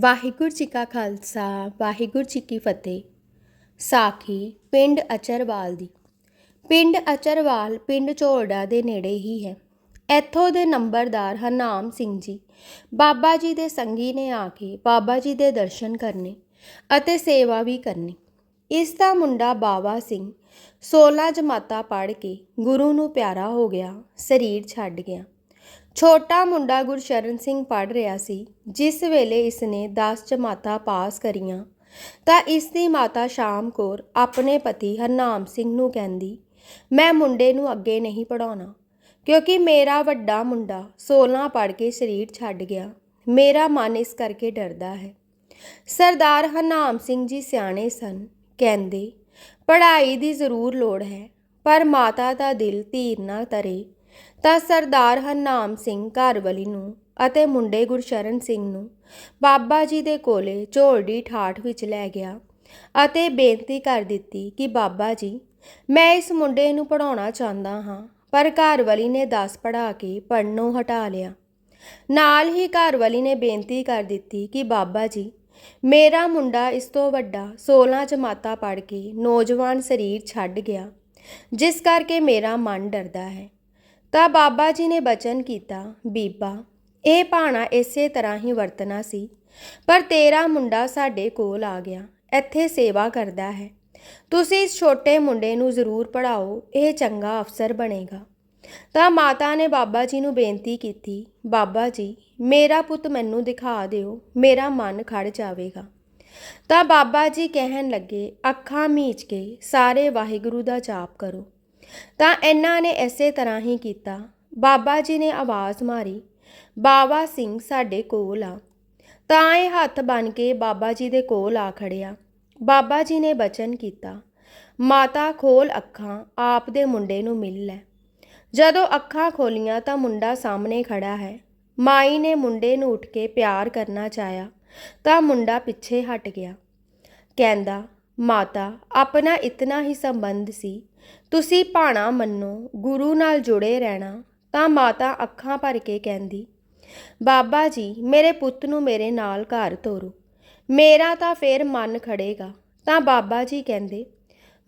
ਵਾਹਿਗੁਰੂ ਜੀ ਕਾ ਖਾਲਸਾ, ਵਾਹਿਗੁਰੂ ਜੀ ਕੀ ਫਤਿਹ। ਸਾਖੀ ਪਿੰਡ ਅਚਰਵਾਲ ਦੀ। ਪਿੰਡ ਅਚਰਵਾਲ ਪਿੰਡ ਝੋਲੜਾ ਦੇ ਨੇੜੇ ਹੀ ਹੈ। ਇੱਥੋਂ ਦੇ ਨੰਬਰਦਾਰ ਹਰਨਾਮ ਸਿੰਘ ਜੀ, ਬਾਬਾ ਜੀ ਦੇ ਸੰਗੀ ਨੇ ਆ ਕੇ ਬਾਬਾ ਜੀ ਦੇ ਦਰਸ਼ਨ ਕਰਨੇ ਅਤੇ ਸੇਵਾ ਵੀ ਕਰਨੀ। ਇਸ ਦਾ ਮੁੰਡਾ ਬਾਵਾ ਸਿੰਘ 16 ਜਮਾਤਾਂ ਪੜ੍ਹ ਕੇ ਗੁਰੂ ਨੂੰ ਪਿਆਰਾ ਹੋ ਗਿਆ, ਸਰੀਰ ਛੱਡ ਗਿਆ। ਛੋਟਾ ਮੁੰਡਾ ਗੁਰਸ਼ਰਨ ਸਿੰਘ ਪੜ੍ਹ ਰਿਹਾ ਸੀ, ਜਿਸ ਵੇਲੇ ਇਸਨੇ 10 ਜਮਾਤਾਂ ਪਾਸ ਕਰੀਆਂ, ਤਾਂ ਇਸ ਦੀ ਮਾਤਾ ਸ਼ਾਮ ਕੌਰ ਆਪਣੇ ਪਤੀ ਹਰਨਾਮ ਸਿੰਘ ਨੂੰ ਕਹਿੰਦੀ, ਮੈਂ ਮੁੰਡੇ ਨੂੰ ਅੱਗੇ ਨਹੀਂ ਪੜਾਉਣਾ ਕਿਉਂਕਿ ਮੇਰਾ ਵੱਡਾ ਮੁੰਡਾ 16 ਪੜ੍ਹ ਕੇ ਸਰੀਰ ਛੱਡ ਗਿਆ, ਮੇਰਾ ਮਨ ਇਸ ਕਰਕੇ ਡਰਦਾ ਹੈ। ਸਰਦਾਰ ਹਰਨਾਮ ਸਿੰਘ ਜੀ ਸਿਆਣੇ ਸਨ, ਕਹਿੰਦੇ, ਪੜ੍ਹਾਈ ਦੀ ਜ਼ਰੂਰ ਲੋੜ ਹੈ, ਪਰ ਮਾਤਾ ਦਾ ਦਿਲ ਧੀਰ ਨਾ ਤਰੇ ਤਾਂ ਸਰਦਾਰ ਹਰਨਾਮ ਸਿੰਘ ਘਰਵਲੀ ਨੂੰ ਅਤੇ ਮੁੰਡੇ ਗੁਰਸ਼ਰਨ ਸਿੰਘ ਨੂੰ ਬਾਬਾ ਜੀ ਦੇ ਕੋਲੇ ਝੋਲੜੀ ਠਾਠ ਵਿੱਚ ਲੈ ਗਿਆ ਅਤੇ ਬੇਨਤੀ ਕਰ ਦਿੱਤੀ ਕਿ ਬਾਬਾ ਜੀ, ਮੈਂ ਇਸ ਮੁੰਡੇ ਨੂੰ ਪੜਾਉਣਾ ਚਾਹੁੰਦਾ ਹਾਂ, ਪਰ ਘਰਵਲੀ ਨੇ 10 ਪੜਾ ਕੇ ਪੜਨੋਂ ਹਟਾ ਲਿਆ। ਨਾਲ ਹੀ ਘਰਵਾਲੀ ਨੇ ਬੇਨਤੀ ਕਰ ਦਿੱਤੀ ਕਿ ਬਾਬਾ ਜੀ, ਮੇਰਾ ਮੁੰਡਾ ਇਸ ਤੋਂ ਵੱਡਾ 16 ਜਮਾਤਾਂ ਪੜ੍ਹ ਕੇ ਨੌਜਵਾਨ ਸਰੀਰ ਛੱਡ ਗਿਆ, ਜਿਸ ਕਰਕੇ ਮੇਰਾ ਮਨ ਡਰਦਾ ਹੈ। ਤਾਂ ਬਾਬਾ ਜੀ ਨੇ ਬਚਨ ਕੀਤਾ, ਬੀਬਾ, ਇਹ ਭਾਣਾ ਇਸੇ ਤਰ੍ਹਾਂ ਹੀ ਵਰਤਣਾ ਸੀ। ਪਰ ਤੇਰਾ ਮੁੰਡਾ ਸਾਡੇ ਕੋਲ ਆ ਗਿਆ, ਇੱਥੇ ਸੇਵਾ ਕਰਦਾ ਹੈ। ਤੁਸੀਂ ਇਸ ਛੋਟੇ ਮੁੰਡੇ ਨੂੰ ਜ਼ਰੂਰ ਪੜਾਓ ਇਹ ਚੰਗਾ ਅਫਸਰ ਬਣੇਗਾ। ਤਾਂ ਮਾਤਾ ਨੇ ਬਾਬਾ ਜੀ ਨੂੰ ਬੇਨਤੀ ਕੀਤੀ, ਬਾਬਾ ਜੀ, ਮੇਰਾ ਪੁੱਤ ਮੈਨੂੰ ਦਿਖਾ ਦਿਓ, ਮੇਰਾ ਮਨ ਖੜ ਜਾਵੇਗਾ। ਤਾਂ ਬਾਬਾ ਜੀ ਕਹਿਣ ਲੱਗੇ, ਅੱਖਾਂ ਮੀਚ ਕੇ ਸਾਰੇ ਵਾਹਿਗੁਰੂ ਦਾ ਜਾਪ ਕਰੋ। ਤਾਂ ਇਹਨਾਂ ਨੇ ਐਸੇ ਤਰ੍ਹਾਂ ਹੀ ਕੀਤਾ। ਬਾਬਾ ਜੀ ਨੇ ਆਵਾਜ਼ ਮਾਰੀ ਬਾਵਾ ਸਿੰਘ ਸਾਡੇ ਕੋਲ ਆ। ਤਾਂ ਇਹ ਹੱਥ ਬਨ ਕੇ ਬਾਬਾ ਜੀ ਦੇ ਕੋਲ ਆ ਖੜਿਆ ਬਾਬਾ ਜੀ ਨੇ ਬਚਨ ਕੀਤਾ, ਮਾਤਾ ਖੋਲ ਅੱਖਾਂ, ਆਪ ਦੇ ਮੁੰਡੇ ਨੂੰ ਮਿਲ ਲੈ। ਜਦੋਂ ਅੱਖਾਂ ਖੋਲੀਆਂ ਤਾਂ ਮੁੰਡਾ ਸਾਹਮਣੇ ਖੜਾ ਹੈ। ਮਾਈ ਨੇ ਮੁੰਡੇ ਨੂੰ ਉੱਠ ਕੇ ਪਿਆਰ ਕਰਨਾ ਚਾਹਿਆ, ਤਾਂ ਮੁੰਡਾ ਪਿੱਛੇ ਹਟ ਗਿਆ। ਕਹਿੰਦਾ, ਮਾਤਾ, ਆਪਣਾ ਇਤਨਾ ਹੀ ਸੰਬੰਧ ਸੀ ਤੁਸੀਂ ਭਾਣਾ ਮੰਨੋ, ਗੁਰੂ ਨਾਲ ਜੁੜੇ ਰਹਿਣਾ ਤਾਂ ਮਾਤਾ ਅੱਖਾਂ ਭਰ ਕੇ ਕਹਿੰਦੀ, ਬਾਬਾ ਜੀ, ਮੇਰੇ ਪੁੱਤ ਨੂੰ ਮੇਰੇ ਨਾਲ ਘਰ ਤੋਰੋ। ਮੇਰਾ ਤਾਂ ਫੇਰ ਮਨ ਖੜੇਗਾ। ਤਾਂ ਬਾਬਾ ਜੀ ਕਹਿੰਦੇ,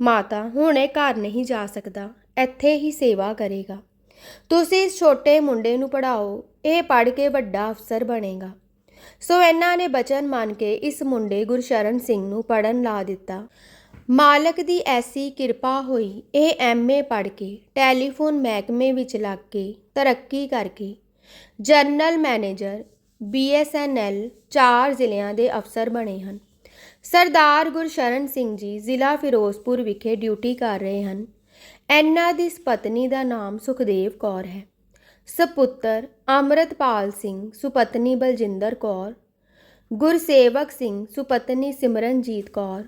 ਮਾਤਾ, ਹੁਣੇ ਘਰ ਨਹੀਂ ਜਾ ਸਕਦਾ, ਇੱਥੇ ਹੀ ਸੇਵਾ ਕਰੇਗਾ। ਤੁਸੀਂ ਇਸ ਛੋਟੇ ਮੁੰਡੇ ਨੂੰ ਪੜਾਓ ਇਹ ਪੜ੍ਹ ਕੇ ਵੱਡਾ ਅਫਸਰ ਬਣੇਗਾ। ਸੋ ਇਹਨਾਂ ਨੇ ਬਚਨ ਮੰਨ ਕੇ ਇਸ ਮੁੰਡੇ ਗੁਰਸ਼ਰਨ ਸਿੰਘ ਨੂੰ ਪੜਨ ਲਾ ਦਿੱਤਾ। ਮਾਲਕ ਦੀ ਐਸੀ ਕਿਰਪਾ ਹੋਈ, ਇਹ ਐਮਏ ਪੜ੍ਹ ਕੇ, ਟੈਲੀਫੋਨ ਮਹਿਕਮੇ ਵਿੱਚ ਲੱਗ ਕੇ ਤਰੱਕੀ ਕਰਕੇ ਜਨਰਲ ਮੈਨੇਜਰ ਬੀਐਸਐਨਐਲ ਚਾਰ ਜ਼ਿਲ੍ਹਿਆਂ ਦੇ ਅਫਸਰ ਬਣੇ ਹਨ। ਸਰਦਾਰ ਗੁਰਸ਼ਰਨ ਸਿੰਘ ਜੀ ਜ਼ਿਲ੍ਹਾ ਫਿਰੋਜ਼ਪੁਰ ਵਿਖੇ ਡਿਊਟੀ ਕਰ ਰਹੇ ਹਨ। ਇਹਨਾਂ ਦੀ ਪਤਨੀ ਦਾ ਨਾਮ ਸੁਖਦੇਵ ਕੌਰ ਹੈ। ਸਪੁੱਤਰ ਅਮਰਤਪਾਲ ਸਿੰਘ, ਸੁਪਤਨੀ ਬਲਜਿੰਦਰ ਕੌਰ। ਗੁਰਸੇਵਕ ਸਿੰਘ, ਸੁਪਤਨੀ ਸਿਮਰਨਜੀਤ ਕੌਰ।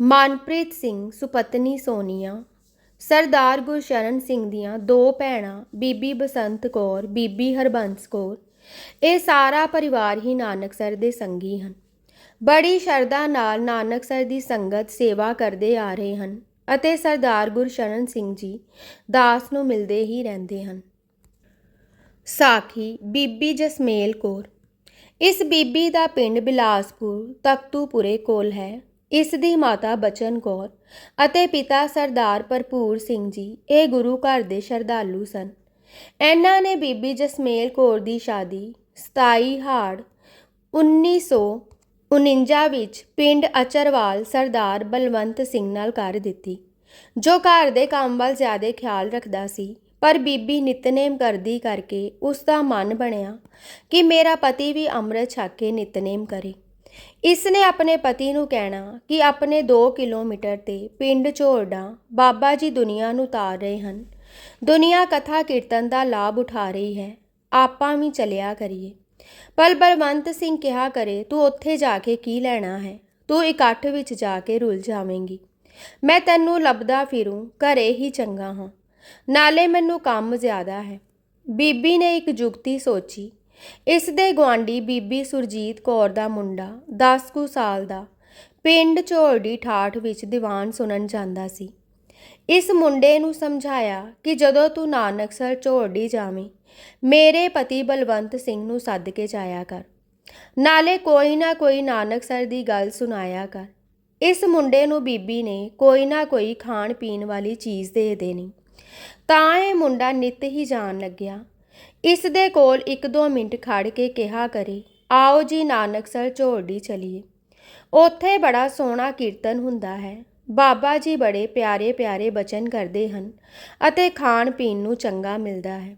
ਮਨਪ੍ਰੀਤ ਸਿੰਘ ਸੁਪਤਨੀ ਸੋਨੀਆ, ਸਰਦਾਰ ਗੁਰਸ਼ਰਨ ਸਿੰਘ ਦੀਆਂ ਦੋ ਭੈਣਾਂ, ਬੀਬੀ ਬਸੰਤ ਕੌਰ, ਬੀਬੀ ਹਰਬੰਸ ਕੌਰ, ਇਹ ਸਾਰਾ ਪਰਿਵਾਰ ਹੀ ਨਾਨਕਸਰ ਦੇ ਸੰਗੀ ਹਨ। ਬੜੀ ਸ਼ਰਧਾ ਨਾਲ ਨਾਨਕਸਰ ਦੀ ਸੰਗਤ ਸੇਵਾ ਕਰਦੇ ਆ ਰਹੇ ਹਨ ਅਤੇ ਸਰਦਾਰ ਗੁਰਸ਼ਰਨ ਸਿੰਘ ਜੀ ਦਾਸ ਨੂੰ ਮਿਲਦੇ ਹੀ ਰਹਿੰਦੇ ਹਨ। ਸਾਖੀ ਬੀਬੀ ਜਸਮੇਲ ਕੌਰ, ਇਸ ਬੀਬੀ ਦਾ ਪਿੰਡ ਬਿਲਾਸਪੁਰ ਤਖਤੂਪੁਰੇ ਕੋਲ ਹੈ। ਇਸ ਦੀ ਮਾਤਾ ਬਚਨ ਕੌਰ ਅਤੇ ਪਿਤਾ ਸਰਦਾਰ ਭਰਪੂਰ ਸਿੰਘ ਜੀ, ਇਹ ਗੁਰੂ ਘਰ ਦੇ ਸ਼ਰਧਾਲੂ ਸਨ। ਇਹਨਾਂ ਨੇ ਬੀਬੀ ਜਸਮੇਲ ਕੌਰ ਦੀ ਸ਼ਾਦੀ 27 ਹਾੜ 1949 ਵਿੱਚ ਪਿੰਡ ਅਚਰਵਾਲ ਸਰਦਾਰ ਬਲਵੰਤ ਸਿੰਘ ਨਾਲ ਕਰ ਦਿੱਤੀ, ਜੋ ਘਰ ਦੇ ਕੰਮ ਵੱਲ ਜ਼ਿਆਦਾ ਖਿਆਲ ਰੱਖਦਾ ਸੀ। ਪਰ ਬੀਬੀ ਨਿਤਨੇਮ ਕਰਦੀ ਕਰਕੇ ਉਸ ਦਾ ਮਨ ਬਣਿਆ ਕਿ ਮੇਰਾ ਪਤੀ ਵੀ ਅੰਮ੍ਰਿਤ ਛਕ ਕੇ ਨਿਤਨੇਮ ਕਰੇ। ਇਸ ਨੇ ਆਪਣੇ ਪਤੀ ਨੂੰ ਕਹਿਣਾ ਕਿ ਆਪਣੇ 2 ਕਿਲੋਮੀਟਰ ਤੇ ਪਿੰਡ ਝੋਰਡਾ ਬਾਬਾ ਜੀ ਦੁਨੀਆ ਨੂੰ ਤਾਰ ਰਹੇ ਹਨ। ਦੁਨੀਆ ਕਥਾ ਕੀਰਤਨ ਦਾ ਲਾਭ ਉਠਾ ਰਹੀ ਹੈ। ਆਪਾਂ ਵੀ ਚਲਿਆ ਕਰੀਏ। ਪਰ ਬਲਵੰਤ ਸਿੰਘ ਕਿਹਾ ਕਰੇ, ਤੂੰ ਉੱਥੇ ਜਾ ਕੇ ਕੀ ਲੈਣਾ ਹੈ? ਤੂੰ ਇਕੱਠ ਵਿੱਚ ਜਾ ਕੇ ਰੁੱਲ ਜਾਵੇਂਗੀ। ਮੈਂ ਤੈਨੂੰ ਲੱਭਦਾ ਫਿਰੂੰ, ਘਰੇ ਹੀ ਚੰਗਾ ਹਾਂ। ਨਾਲੇ ਮੈਨੂੰ ਕੰਮ ਜ਼ਿਆਦਾ ਹੈ। ਬੀਬੀ ਨੇ ਇੱਕ ਜੁਗਤੀ ਸੋਚੀ। ਇਸ ਦੇ ਗੁਆਂਢੀ ਬੀਬੀ ਸੁਰਜੀਤ ਕੌਰ ਦਾ ਮੁੰਡਾ 10 ਕੁ ਸਾਲ ਦਾ ਪਿੰਡ ਝੋਲਡੀ ਠਾਠ ਵਿੱਚ ਦੀਵਾਨ ਸੁਣਨ ਜਾਂਦਾ ਸੀ। ਇਸ ਮੁੰਡੇ ਨੂੰ ਸਮਝਾਇਆ ਕਿ ਜਦੋਂ ਤੂੰ ਨਾਨਕਸਰ ਝੋਲਡੀ ਜਾਵੇਂ, ਮੇਰੇ ਪਤੀ ਬਲਵੰਤ ਸਿੰਘ ਨੂੰ ਸੱਦ ਕੇ ਜਾਇਆ ਕਰ। ਨਾਲੇ ਕੋਈ ਨਾ ਕੋਈ ਨਾਨਕਸਰ ਦੀ ਗੱਲ ਸੁਣਾਇਆ ਕਰ। ਇਸ ਮੁੰਡੇ ਨੂੰ ਬੀਬੀ ਨੇ ਕੋਈ ਨਾ ਕੋਈ ਖਾਣ ਪੀਣ ਵਾਲੀ ਚੀਜ਼ ਦੇ ਦੇਣੀ। ਤਾਂ ਇਹ ਮੁੰਡਾ ਨਿੱਤ ਹੀ ਜਾਣ ਲੱਗਿਆ। ਇਸ ਦੇ ਕੋਲ ਇੱਕ ਦੋ ਮਿੰਟ ਖੜ ਕੇ ਕਿਹਾ ਕਰੇ, ਆਓ ਜੀ ਨਾਨਕਸਰ ਝੋੜੀ ਚਲੀਏ। ਉੱਥੇ ਬੜਾ ਸੋਹਣਾ ਕੀਰਤਨ ਹੁੰਦਾ ਹੈ। ਬਾਬਾ ਜੀ ਬੜੇ ਪਿਆਰੇ ਪਿਆਰੇ ਬਚਨ ਕਰਦੇ ਹਨ ਅਤੇ ਖਾਣ ਪੀਣ ਨੂੰ ਚੰਗਾ ਮਿਲਦਾ ਹੈ।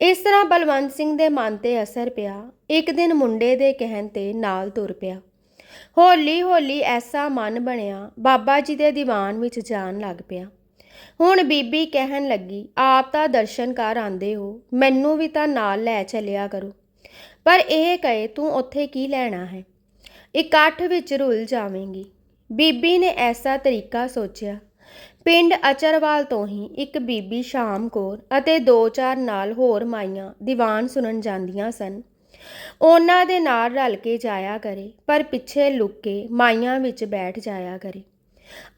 ਇਸ ਤਰ੍ਹਾਂ ਬਲਵੰਤ ਸਿੰਘ ਦੇ ਮਨ ਤੇ ਅਸਰ ਪਿਆ। ਇੱਕ ਦਿਨ ਮੁੰਡੇ ਦੇ ਕਹਿਣ ਤੇ ਨਾਲ ਤੁਰ ਪਿਆ। ਹੌਲੀ ਹੌਲੀ ਐਸਾ ਮਨ ਬਣਿਆ। ਬਾਬਾ ਜੀ ਦੇ ਦੀਵਾਨ ਵਿੱਚ ਜਾਣ ਲੱਗ ਪਿਆ। ਹੁਣ ਬੀਬੀ ਕਹਿਣ ਲੱਗੀ, ਆਪ ਤਾਂ ਦਰਸ਼ਨ ਕਰ ਆਂਦੇ ਹੋ, ਮੈਨੂੰ ਵੀ ਤਾਂ ਨਾਲ ਲੈ ਚੱਲਿਆ ਕਰੋ। ਪਰ ਇਹ ਕਹੇ, ਤੂੰ ਉੱਥੇ ਕੀ ਲੈਣਾ ਹੈ? ਇਕੱਠ ਵਿੱਚ ਰੁੱਲ ਜਾਵੇਂਗੀ। ਬੀਬੀ ਨੇ ਐਸਾ ਤਰੀਕਾ ਸੋਚਿਆ। ਪਿੰਡ ਅਚਰਵਾਲ ਤੋਂ ਹੀ ਇੱਕ ਬੀਬੀ ਸ਼ਾਮ ਕੌਰ ਅਤੇ ਦੋ ਚਾਰ ਨਾਲ ਹੋਰ ਮਾਈਆਂ ਦੀਵਾਨ ਸੁਣਨ ਜਾਂਦੀਆਂ ਸਨ। ਉਹਨਾਂ ਦੇ ਨਾਲ ਰਲ ਕੇ ਜਾਇਆ ਕਰੇ, ਪਰ ਪਿੱਛੇ ਲੁੱਕ ਕੇ ਮਾਈਆਂ ਵਿੱਚ ਬੈਠ ਜਾਇਆ ਕਰੇ।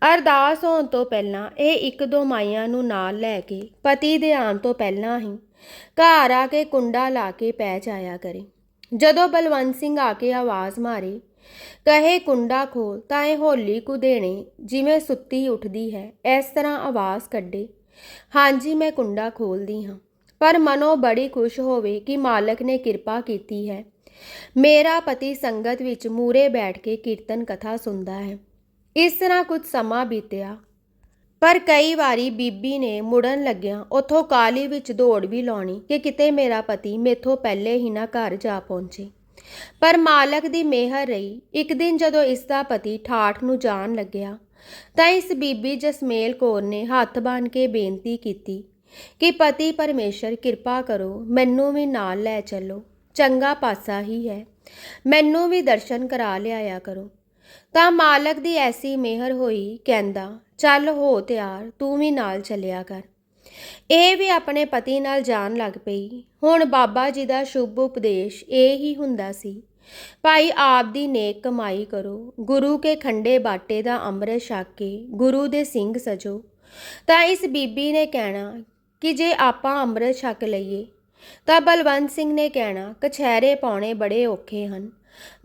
ਅਰਦਾਸ ਹੋਣ ਤੋਂ ਪਹਿਲਾਂ ਇਹ ਇੱਕ ਦੋ ਮਾਈਆਂ ਨੂੰ ਨਾਲ ਲੈ ਕੇ ਪਤੀ ਦੇ ਆਉਣ ਤੋਂ ਪਹਿਲਾਂ ਹੀ ਘਰ ਆ ਕੇ ਕੁੰਡਾ ਲਾ ਕੇ ਪੈ ਜਾਇਆ ਕਰੇ। ਜਦੋਂ ਬਲਵੰਤ ਸਿੰਘ ਆ ਕੇ ਆਵਾਜ਼ ਮਾਰੇ, ਕਹੇ ਕੁੰਡਾ ਖੋਲ, ਤਾਂ ਇਹ ਹੋਲੀ ਕੁ ਦੇਣੇ ਜਿਵੇਂ ਸੁੱਤੀ ਉੱਠਦੀ ਹੈ, ਇਸ ਤਰ੍ਹਾਂ ਆਵਾਜ਼ ਕੱਢੇ, ਹਾਂਜੀ, ਮੈਂ ਕੁੰਡਾ ਖੋਲਦੀ ਹਾਂ, ਪਰ ਮਨੋ ਬੜੀ ਖੁਸ਼ ਹੋਵੇ ਕਿ ਮਾਲਕ ਨੇ ਕਿਰਪਾ ਕੀਤੀ ਹੈ। ਮੇਰਾ ਪਤੀ ਸੰਗਤ ਵਿੱਚ ਮੂਰੇ ਬੈਠ ਕੇ ਕੀਰਤਨ ਕਥਾ ਸੁਣਦਾ ਹੈ। ਇਸ ਤਰ੍ਹਾਂ ਕੁਝ ਸਮਾਂ ਬੀਤਿਆ। ਪਰ ਕਈ ਵਾਰੀ ਬੀਬੀ ਨੇ ਮੁੜਨ ਲੱਗਿਆ ਉਥੋਂ ਕਾਲੀ ਵਿੱਚ ਦੌੜ ਵੀ ਲਾਉਣੀ ਕਿ ਕਿਤੇ ਮੇਰਾ ਪਤੀ ਮੇਥੋਂ ਪਹਿਲੇ ਹੀ ਨਾ ਘਰ ਜਾ ਪਹੁੰਚੇ। ਪਰ ਮਾਲਕ ਦੀ ਮਿਹਰ ਰਹੀ। ਇੱਕ ਦਿਨ ਜਦੋਂ ਇਸ ਦਾ ਪਤੀ ਠਾਠ ਨੂੰ ਜਾਣ ਲੱਗਿਆ ਤਾਂ ਇਸ ਬੀਬੀ ਜਸਮੇਲ ਕੌਰ ਨੇ ਹੱਥ ਬੰਨ੍ਹ ਕੇ ਬੇਨਤੀ ਕੀਤੀ ਕਿ ਪਤੀ ਪਰਮੇਸ਼ਰ ਕਿਰਪਾ ਕਰੋ, ਮੈਨੂੰ ਵੀ ਨਾਲ ਲੈ ਚੱਲੋ। ਚੰਗਾ ਪਾਸਾ ਹੀ ਹੈ। ਮੈਨੂੰ ਵੀ ਦਰਸ਼ਨ ਕਰਾ ਲਿਆਇਆ ਕਰੋ। ਤਾਂ ਮਾਲਕ ਦੀ ਐਸੀ ਮਿਹਰ ਹੋਈ ਕਹਿੰਦਾ, ਚੱਲ ਹੋ ਤਿਆਰ, ਤੂੰ ਵੀ ਨਾਲ ਚੱਲਿਆ ਕਰ। ਇਹ ਵੀ ਆਪਣੇ ਪਤੀ ਨਾਲ ਜਾਣ ਲੱਗ ਪਈ। ਹੁਣ ਬਾਬਾ ਜੀ ਦਾ ਸ਼ੁਭ ਉਪਦੇਸ਼ ਇਹ ਹੀ ਹੁੰਦਾ ਸੀ, ਭਾਈ ਆਪ ਦੀ ਨੇਕ ਕਮਾਈ ਕਰੋ, ਗੁਰੂ ਕੇ ਖੰਡੇ ਬਾਟੇ ਦਾ ਅੰਮ੍ਰਿਤ ਛਕ ਕੇ ਗੁਰੂ ਦੇ ਸਿੰਘ ਸਜੋ। ਤਾਂ ਇਸ ਬੀਬੀ ਨੇ ਕਹਿਣਾ ਕਿ ਜੇ ਆਪਾਂ ਅੰਮ੍ਰਿਤ ਛਕ ਲਈਏ, ਤਾਂ ਬਲਵੰਤ ਸਿੰਘ ਨੇ ਕਹਿਣਾ, ਕਛਹਿਰੇ ਪਾਉਣੇ ਬੜੇ ਔਖੇ ਹਨ।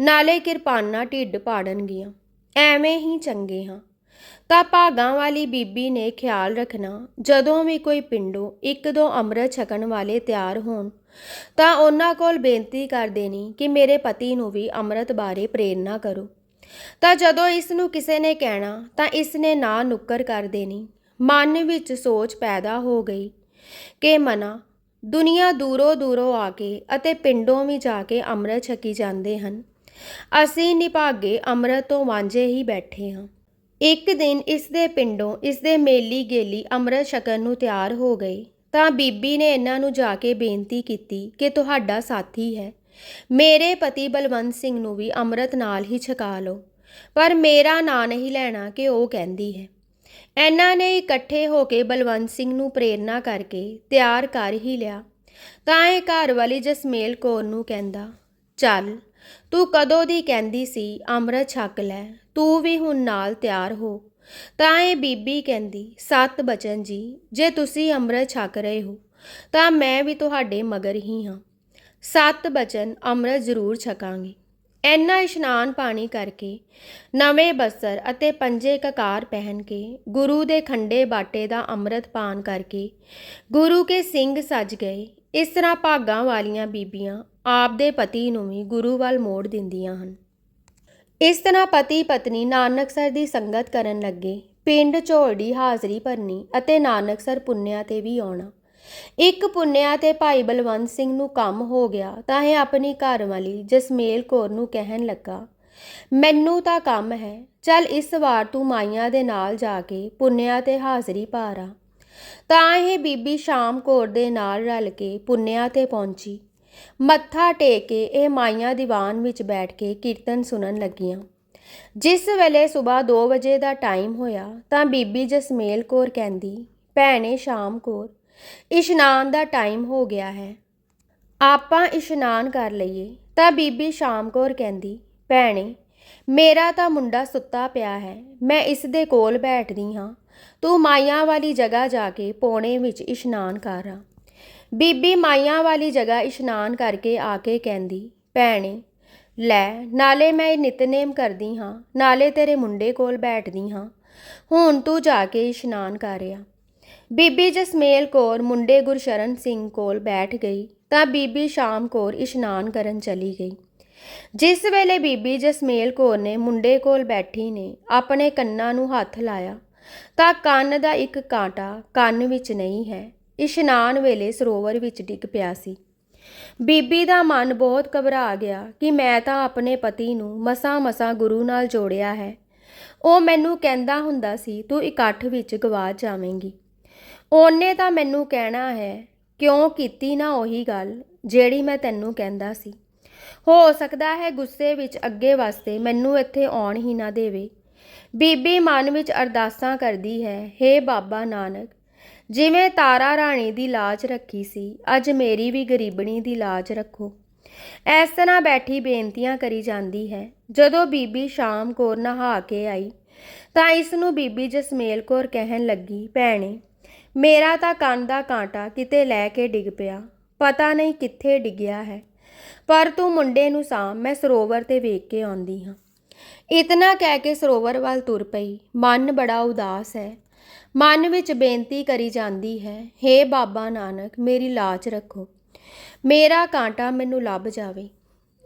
ਨਾਲੇ ਕਿਰਪਾਨਾਂ ਢਿੱਡ ਪਾੜਨਗੀਆਂ। ਐਵੇਂ ਹੀ ਚੰਗੇ ਹਾਂ। ਤਾਂ ਭਾਗਾਂ ਵਾਲੀ ਬੀਬੀ ਨੇ ਖਿਆਲ ਰੱਖਣਾ, ਜਦੋਂ ਵੀ ਕੋਈ ਪਿੰਡੋਂ ਇੱਕ ਦੋ ਅੰਮ੍ਰਿਤ ਛਕਣ ਵਾਲੇ ਤਿਆਰ ਹੋਣ, ਤਾਂ ਉਹਨਾਂ ਕੋਲ ਬੇਨਤੀ ਕਰ ਦੇਣੀ ਕਿ ਮੇਰੇ ਪਤੀ ਨੂੰ ਵੀ ਅੰਮ੍ਰਿਤ ਬਾਰੇ ਪ੍ਰੇਰਨਾ ਕਰੋ। ਤਾਂ ਜਦੋਂ ਇਸ ਨੂੰ ਕਿਸੇ ਨੇ ਕਹਿਣਾ, ਤਾਂ ਇਸ ਨੇ ਨਾ ਨੁੱਕਰ ਕਰ ਦੇਣੀ। ਮਨ ਵਿੱਚ ਸੋਚ ਪੈਦਾ ਹੋ ਗਈ ਕਿ ਮਨਾ ਦੁਨੀਆ ਦੂਰੋਂ ਦੂਰੋਂ ਆ ਕੇ ਅਤੇ ਪਿੰਡੋਂ ਵੀ ਜਾ ਕੇ ਅੰਮ੍ਰਿਤ ਛਕੀ ਜਾਂਦੇ ਹਨ। ਅਸੀਂ ਨਿਭਾਗੇ ਅੰਮ੍ਰਿਤ ਤੋਂ ਵਾਂਝੇ ਹੀ ਬੈਠੇ ਹਾਂ। ਇੱਕ ਦਿਨ ਇਸ ਦੇ ਪਿੰਡੋਂ ਇਸ ਦੇ ਮੇਲੀ ਗੇਲੀ ਅੰਮ੍ਰਿਤ ਛਕਣ ਨੂੰ ਤਿਆਰ ਹੋ ਗਏ। ਤਾਂ ਬੀਬੀ ਨੇ ਇਹਨਾਂ ਨੂੰ ਜਾ ਕੇ ਬੇਨਤੀ ਕੀਤੀ ਕਿ ਤੁਹਾਡਾ ਸਾਥੀ ਹੈ। ਮੇਰੇ ਪਤੀ ਬਲਵੰਤ ਸਿੰਘ ਨੂੰ ਵੀ ਅੰਮ੍ਰਿਤ ਨਾਲ ਹੀ ਛਕਾ ਲਓ। ਪਰ ਮੇਰਾ ਨਾਂ ਨਹੀਂ ਲੈਣਾ ਕਿ ਉਹ ਕਹਿੰਦੀ ਹੈ। ਇਹਨਾਂ ਨੇ ਇਕੱਠੇ ਹੋ ਕੇ ਬਲਵੰਤ ਸਿੰਘ ਨੂੰ ਪ੍ਰੇਰਨਾ ਕਰਕੇ ਤਿਆਰ ਕਰ ਹੀ ਲਿਆ। ਤਾਂ ਇਹ ਘਰ ਵਾਲੀ ਜਸਮੇਲ ਕੌਰ ਨੂੰ ਕਹਿੰਦਾ, ਚੱਲ, ਤੂੰ ਕਦੋਂ ਦੀ ਕਹਿੰਦੀ ਸੀ, ਅੰਮ੍ਰਿਤ ਛਕ ਲੈ, ਤੂੰ ਵੀ ਹੁਣ ਨਾਲ ਤਿਆਰ ਹੋ। ਤਾਂ ਇਹ ਬੀਬੀ ਕਹਿੰਦੀ, ਸਤ ਬਚਨ ਜੀ, ਜੇ ਤੁਸੀਂ ਅੰਮ੍ਰਿਤ ਛਕ ਰਹੇ ਹੋ, ਤਾਂ ਮੈਂ ਵੀ ਤੁਹਾਡੇ ਮਗਰ ਹੀ ਹਾਂ। ਸਤ ਬਚਨ ਅੰਮ੍ਰਿਤ ਜ਼ਰੂਰ ਛਕਾਂਗੀ। ਐਨਾ ਇਸ਼ਨਾਨ ਪਾਣੀ ਕਰਕੇ ਨਵੇਂ ਬਸਤਰ ਅਤੇ ਪੰਜੇ ਕਕਾਰ ਪਹਿਨ ਕੇ ਗੁਰੂ ਦੇ ਖੰਡੇ ਬਾਟੇ ਦਾ ਅੰਮ੍ਰਿਤ ਪਾਨ ਕਰਕੇ ਗੁਰੂ ਕੇ ਸਿੰਘ ਸੱਜ ਗਏ। ਇਸ ਤਰ੍ਹਾਂ ਭਾਗਾਂ ਵਾਲੀਆਂ ਬੀਬੀਆਂ ਆਪ ਦੇ ਪਤੀ ਨੂੰ ਵੀ ਗੁਰੂ ਵੱਲ ਮੋੜ ਦਿੰਦੀਆਂ ਹਨ। ਇਸ ਤਰ੍ਹਾਂ ਪਤੀ ਪਤਨੀ ਨਾਨਕਸਰ ਦੀ ਸੰਗਤ ਕਰਨ ਲੱਗੇ, ਪਿੰਡ ਝੋੜੀ ਹਾਜ਼ਰੀ ਭਰਨੀ ਅਤੇ ਨਾਨਕਸਰ ਪੁੰਨਿਆ ਤੇ ਵੀ ਆਉਣਾ। ਇੱਕ ਪੁੰਨਿਆ ਤੇ ਭਾਈ ਬਲਵੰਤ ਸਿੰਘ ਨੂੰ ਕੰਮ ਹੋ ਗਿਆ, ਤਾਂ ਇਹ ਆਪਣੀ ਘਰਵਾਲੀ ਜਸਮੇਲ ਕੌਰ ਨੂੰ ਕਹਿਣ ਲੱਗਾ, ਮੈਨੂੰ ਤਾਂ ਕੰਮ ਹੈ, ਚੱਲ ਇਸ ਵਾਰ ਤੂੰ ਮਾਈਆਂ ਦੇ ਨਾਲ ਜਾ ਕੇ ਪੁੰਨਿਆ ਤੇ ਹਾਜ਼ਰੀ ਭਾਰਾ ਤਾਂ ਇਹ ਬੀਬੀ ਸ਼ਾਮ ਕੌਰ ਦੇ ਨਾਲ ਰਲ ਕੇ ਪੁੰਨਿਆ ਤੇ ਪਹੁੰਚੀ। ਮੱਥਾ ਟੇਕ ਕੇ ਇਹ ਮਾਈਆਂ ਦੀਵਾਨ ਵਿੱਚ ਬੈਠ ਕੇ ਕੀਰਤਨ ਸੁਣਨ ਲੱਗੀਆਂ। ਜਿਸ ਵੇਲੇ ਸਵੇਰ 2 ਵਜੇ ਦਾ ਟਾਈਮ ਹੋਇਆ, ਤਾਂ ਬੀਬੀ ਜਸਮੇਲ ਕੌਰ ਕਹਿੰਦੀ, ਭੈਣੇ ਸ਼ਾਮ ਕੌਰ ਇਸ਼ਨਾਨ ਦਾ ਟਾਈਮ ਹੋ ਗਿਆ ਹੈ। ਆਪਾਂ ਇਸ਼ਨਾਨ ਕਰ ਲਈਏ, ਤਾਂ ਬੀਬੀ ਸ਼ਾਮ ਕੌਰ ਕਹਿੰਦੀ, ਭੈਣੇ, ਮੇਰਾ ਤਾਂ ਮੁੰਡਾ ਸੁੱਤਾ ਪਿਆ ਹੈ, ਮੈਂ ਇਸ ਦੇ ਕੋਲ ਬੈਠਦੀ ਹਾਂ। ਤੂੰ ਮਾਈਆਂ ਵਾਲੀ ਜਗ੍ਹਾ ਜਾ ਕੇ ਪੌਣੇ ਵਿੱਚ ਇਸ਼ਨਾਨ ਕਰ ਆ। ਬੀਬੀ ਮਾਈਆਂ ਵਾਲੀ ਜਗ੍ਹਾ ਇਸ਼ਨਾਨ ਕਰਕੇ ਆ ਕੇ ਕਹਿੰਦੀ, ਭੈਣੇ, ਲੈ, ਨਾਲੇ ਮੈਂ ਨਿਤਨੇਮ ਕਰਦੀ ਹਾਂ, ਨਾਲੇ ਤੇਰੇ ਮੁੰਡੇ ਕੋਲ ਬੈਠਦੀ ਹਾਂ। ਹੁਣ ਤੂੰ ਜਾ ਕੇ ਇਸ਼ਨਾਨ ਕਰ ਆ। ਬੀਬੀ ਜਸਮੇਲ ਕੌਰ ਮੁੰਡੇ ਗੁਰਸ਼ਰਨ ਸਿੰਘ ਕੋਲ ਬੈਠ ਗਈ ਤਾਂ ਬੀਬੀ ਸ਼ਾਮ ਕੌਰ ਇਸ਼ਨਾਨ ਕਰਨ ਚਲੀ ਗਈ। ਜਿਸ ਵੇਲੇ ਬੀਬੀ ਜਸਮੇਲ ਕੌਰ ਨੇ ਮੁੰਡੇ ਕੋਲ ਬੈਠੀ ਨੇ, ਆਪਣੇ ਕੰਨਾਂ ਨੂੰ ਹੱਥ ਲਾਇਆ, ਤਾਂ ਕੰਨ ਦਾ ਇੱਕ ਕਾਂਟਾ ਕੰਨ ਵਿੱਚ ਨਹੀਂ ਹੈ, ਇਸ਼ਨਾਨ ਵੇਲੇ ਸਰੋਵਰ ਵਿੱਚ ਡਿੱਗ ਪਿਆ ਸੀ। ਬੀਬੀ ਦਾ ਮਨ ਬਹੁਤ ਘਬਰਾ ਗਿਆ ਕਿ ਮੈਂ ਤਾਂ ਆਪਣੇ ਪਤੀ ਨੂੰ ਮਸਾਂ-ਮਸਾਂ ਗੁਰੂ ਨਾਲ ਜੋੜਿਆ ਹੈ। ਉਹ ਮੈਨੂੰ ਕਹਿੰਦਾ ਹੁੰਦਾ ਸੀ, ਤੂੰ ਇਕੱਠ ਵਿੱਚ ਗਵਾ ਜਾਵੇਂਗੀ। ਉਹਨੇ ਤਾਂ ਮੈਨੂੰ ਕਹਿਣਾ ਹੈ, ਕਿਉਂ ਕੀਤੀ ਨਾ ਉਹੀ ਗੱਲ ਜਿਹੜੀ ਮੈਂ ਤੈਨੂੰ ਕਹਿੰਦਾ ਸੀ। ਹੋ ਸਕਦਾ ਹੈ ਗੁੱਸੇ ਵਿੱਚ ਅੱਗੇ ਵਾਸਤੇ ਮੈਨੂੰ ਇੱਥੇ ਆਉਣ ਹੀ ਨਾ ਦੇਵੇ। ਬੀਬੀ ਮਨ ਵਿੱਚ ਅਰਦਾਸਾਂ ਕਰਦੀ ਹੈ हे ਬਾਬਾ ਨਾਨਕ, ਜਿਵੇਂ ਤਾਰਾ ਰਾਣੀ ਦੀ ਲਾਜ ਰੱਖੀ ਸੀ, ਅੱਜ ਮੇਰੀ ਵੀ ਗਰੀਬਣੀ ਦੀ ਲਾਜ ਰੱਖੋ। ਇਸ ਤਰ੍ਹਾਂ ਬੈਠੀ ਬੇਨਤੀਆਂ ਕਰੀ ਜਾਂਦੀ ਹੈ। ਜਦੋਂ ਬੀਬੀ ਸ਼ਾਮ ਕੋਰ ਨਹਾ ਕੇ ਆਈ, ਤਾਂ ਇਸ ਨੂੰ ਬੀਬੀ ਜਸਮੇਲ ਕੌਰ ਕਹਿਣ ਲੱਗੀ, ਭੈਣੇ ਮੇਰਾ ਤਾਂ ਕੰਨ ਦਾ ਕਾਂਟਾ ਕਿਤੇ ਲੈ ਕੇ ਡਿੱਗ ਪਿਆ। ਪਤਾ ਨਹੀਂ ਕਿੱਥੇ ਡਿੱਗਿਆ ਹੈ। ਪਰ ਤੂੰ ਮੁੰਡੇ ਨੂੰ ਸਾਂਭ, ਮੈਂ ਸਰੋਵਰ ਤੇ ਵੇਖ ਕੇ ਆਉਂਦੀ ਹਾਂ। ਇਤਨਾ ਕਹਿ ਕੇ ਸਰੋਵਰ ਵੱਲ ਤੁਰ ਪਈ। ਮਨ ਬੜਾ ਉਦਾਸ ਹੈ। ਮਨ ਵਿੱਚ ਬੇਨਤੀ ਕਰੀ ਜਾਂਦੀ ਹੈ हे ਬਾਬਾ ਨਾਨਕ, ਮੇਰੀ ਲਾਜ ਰੱਖੋ। ਮੇਰਾ ਕਾਂਟਾ ਮੈਨੂੰ ਲੱਭ ਜਾਵੇ।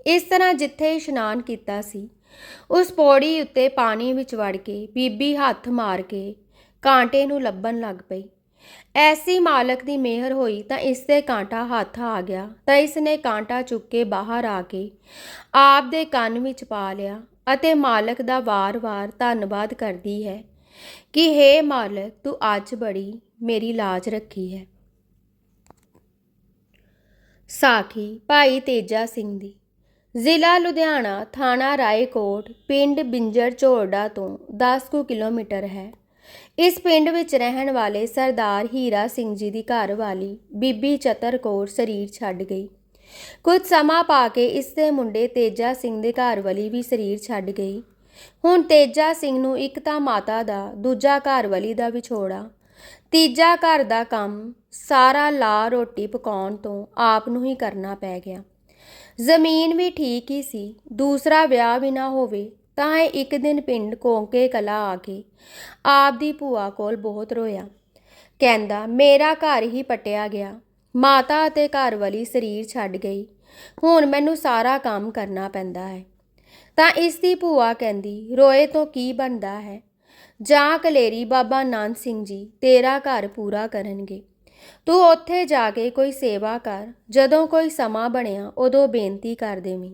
ਇਸ ਤਰ੍ਹਾਂ ਜਿੱਥੇ ਇਸ਼ਨਾਨ ਕੀਤਾ ਸੀ, ਉਸ ਪੌੜੀ ਉੱਤੇ ਪਾਣੀ ਵਿੱਚ ਵੜ ਕੇ, ਬੀਬੀ ਹੱਥ ਮਾਰ ਕੇ ਕਾਂਟੇ ਨੂੰ ਲੱਭਣ ਲੱਗ ਪਈ। ਐਸੀ ਮਾਲਕ ਦੀ ਮਿਹਰ ਹੋਈ ਤਾਂ ਇਸ ਦੇ ਕਾਂਟਾ ਹੱਥ ਆ ਗਿਆ, ਤਾਂ ਇਸ ਨੇ ਕਾਂਟਾ ਚੁੱਕ ਕੇ ਬਾਹਰ ਆ ਕੇ ਆਪ ਦੇ ਕੰਨ ਵਿੱਚ ਪਾ ਲਿਆ ਅਤੇ ਮਾਲਕ ਦਾ ਵਾਰ-ਵਾਰ ਧੰਨਵਾਦ ਕਰਦੀ ਹੈ ਕਿ हे ਮਾਲਕ, ਤੂੰ ਅੱਜ ਬੜੀ ਮੇਰੀ ਲਾਜ ਰੱਖੀ ਹੈ। ਸਾਖੀ, ਭਾਈ ਤੇਜਾ ਸਿੰਘ ਦੀ। ਜ਼ਿਲ੍ਹਾ ਲੁਧਿਆਣਾ, ਥਾਣਾ ਰਾਏਕੋਟ, ਪਿੰਡ ਬਿੰਜਰ ਝੋਰਡਾ ਤੋਂ 10 ਕੁ ਕਿਲੋਮੀਟਰ ਹੈ। ਇਸ ਪਿੰਡ ਵਿੱਚ ਰਹਿਣ ਵਾਲੇ ਸਰਦਾਰ ਹੀਰਾ ਸਿੰਘ ਜੀ ਦੀ ਘਰ ਵਾਲੀ ਬੀਬੀ ਚਤਰ ਕੌਰ ਸਰੀਰ ਛੱਡ ਗਈ। ਕੁਝ ਸਮਾਂ ਪਾ ਕੇ ਇਸ ਦੇ ਮੁੰਡੇ ਤੇਜਾ ਸਿੰਘ ਦੇ ਘਰ ਵਾਲੀ ਵੀ ਸਰੀਰ ਛੱਡ ਗਈ। ਹੁਣ ਤੇਜਾ ਸਿੰਘ ਨੂੰ ਇੱਕ ਤਾਂ ਮਾਤਾ ਦਾ, ਦੂਜਾ ਘਰ ਵਾਲੀ ਦਾ ਵਿਛੋੜਾ ਤੀਜਾ ਘਰ ਦਾ ਕੰਮ ਸਾਰਾ ਲਾ ਰੋਟੀ ਪਕਾਉਣ ਤੋਂ ਆਪ ਨੂੰ ਹੀ ਕਰਨਾ ਪੈ ਗਿਆ। ਜ਼ਮੀਨ ਵੀ ਠੀਕ ਹੀ ਸੀ, ਦੂਸਰਾ ਵਿਆਹ ਵੀ ਨਾ ਹੋਵੇ ਤਾਂ ਇਹ ਇੱਕ ਦਿਨ ਪਿੰਡ ਕੋਂਕੇ ਕਲਾ ਆ ਕੇ ਆਪ ਦੀ ਭੂਆ ਕੋਲ ਬਹੁਤ ਰੋਇਆ। ਕਹਿੰਦਾ, ਮੇਰਾ ਘਰ ਹੀ ਪਟਿਆ ਗਿਆ। ਮਾਤਾ ਅਤੇ ਘਰ ਵਾਲੀ ਸਰੀਰ ਛੱਡ ਗਈ। ਹੁਣ ਮੈਨੂੰ ਸਾਰਾ ਕੰਮ ਕਰਨਾ ਪੈਂਦਾ ਹੈ। ਤਾਂ ਇਸ ਦੀ ਭੂਆ ਕਹਿੰਦੀ, ਰੋਏ ਤੋਂ ਕੀ ਬਣਦਾ ਹੈ? ਜਾਂ ਕਲੇਰੀ ਬਾਬਾ ਨਾਨ ਸਿੰਘ ਜੀ ਤੇਰਾ ਘਰ ਪੂਰਾ ਕਰਨਗੇ। ਤੂੰ ਉੱਥੇ ਜਾ ਕੇ ਕੋਈ ਸੇਵਾ ਕਰ। ਜਦੋਂ ਕੋਈ ਸਮਾਂ ਬਣਿਆ, ਉਦੋਂ ਬੇਨਤੀ ਕਰ ਦੇਵੀਂ।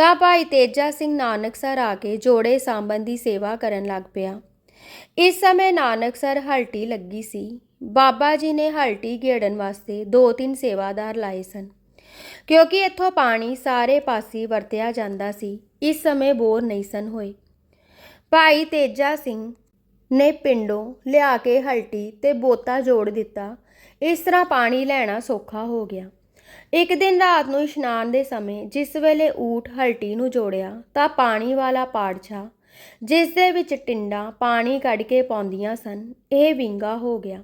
ਤਾਂ ਭਾਈ ਤੇਜਾ ਸਿੰਘ ਨਾਨਕਸਰ ਆ ਕੇ ਜੋੜੇ ਸਾਂਭਣ ਦੀ ਸੇਵਾ ਕਰਨ ਲੱਗ ਪਿਆ। ਇਸ ਸਮੇਂ ਨਾਨਕਸਰ ਹਲਟੀ ਲੱਗੀ ਸੀ। ਬਾਬਾ ਜੀ ਨੇ ਹਲਟੀ ਗੇੜਨ ਵਾਸਤੇ ਦੋ ਤਿੰਨ ਸੇਵਾਦਾਰ ਲਾਏ ਸਨ। ਕਿਉਂਕਿ ਇੱਥੋਂ ਪਾਣੀ ਸਾਰੇ ਪਾਸੇ ਵਰਤਿਆ ਜਾਂਦਾ ਸੀ, ਇਸ ਸਮੇਂ ਬੋਰ ਨਹੀਂ ਸਨ ਹੋਏ। ਭਾਈ ਤੇਜਾ ਸਿੰਘ ਨੇ ਪਿੰਡੋਂ ਲਿਆ ਕੇ ਹਲਟੀ ਤੇ ਬੋਤਾ ਜੋੜ ਦਿੱਤਾ। ਇਸ ਤਰ੍ਹਾਂ ਪਾਣੀ ਲੈਣਾ ਸੌਖਾ ਹੋ ਗਿਆ। ਇੱਕ ਦਿਨ ਰਾਤ ਨੂੰ ਇਸ਼ਨਾਨ ਦੇ ਸਮੇਂ ਜਿਸ ਵੇਲੇ ਊਠ ਹਲਟੀ ਨੂੰ ਜੋੜਿਆ, ਤਾਂ ਪਾਣੀ ਵਾਲਾ ਪਾੜਛਾ ਜਿਸ ਦੇ ਵਿੱਚ ਟਿੰਡਾਂ ਪਾਣੀ ਕੱਢ ਕੇ ਪਾਉਂਦੀਆਂ ਸਨ, ਇਹ ਵਿੰਗਾ ਹੋ ਗਿਆ।